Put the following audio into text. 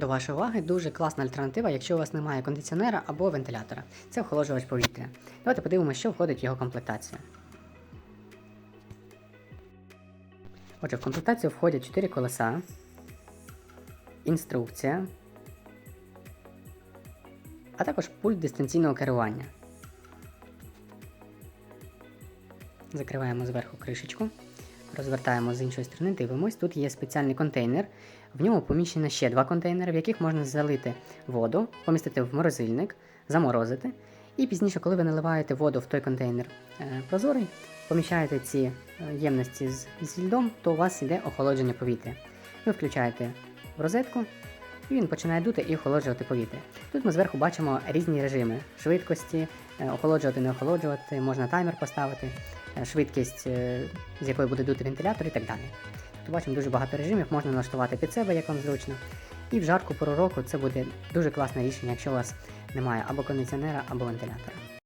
До вашої уваги дуже класна альтернатива, якщо у вас немає кондиціонера або вентилятора. Це охолоджувач повітря. Давайте подивимося, що входить в його комплектацію. Отже, в комплектацію входять 4 колеса, інструкція, а також пульт дистанційного керування. Закриваємо зверху кришечку, розвертаємо з іншої сторони, дивимось. Тут є спеціальний контейнер. В ньому поміщено ще два контейнери, в яких можна залити воду, помістити в морозильник, заморозити. І пізніше, коли ви наливаєте воду в той контейнер е, прозорий, поміщаєте ці е, ємності з, з льдом, то у вас йде охолодження повітря. Ви включаєте в розетку, і він починає дути і охолоджувати повітря. Тут ми зверху бачимо різні режими швидкості, е, охолоджувати, не охолоджувати, можна таймер поставити, е, швидкість, е, з якою буде дути вентилятор і так далі. Тут бачимо дуже багато режимів, можна налаштувати під себе, як вам зручно. І в жарку пору року це буде дуже класне рішення, якщо у вас немає або кондиціонера, або вентилятора.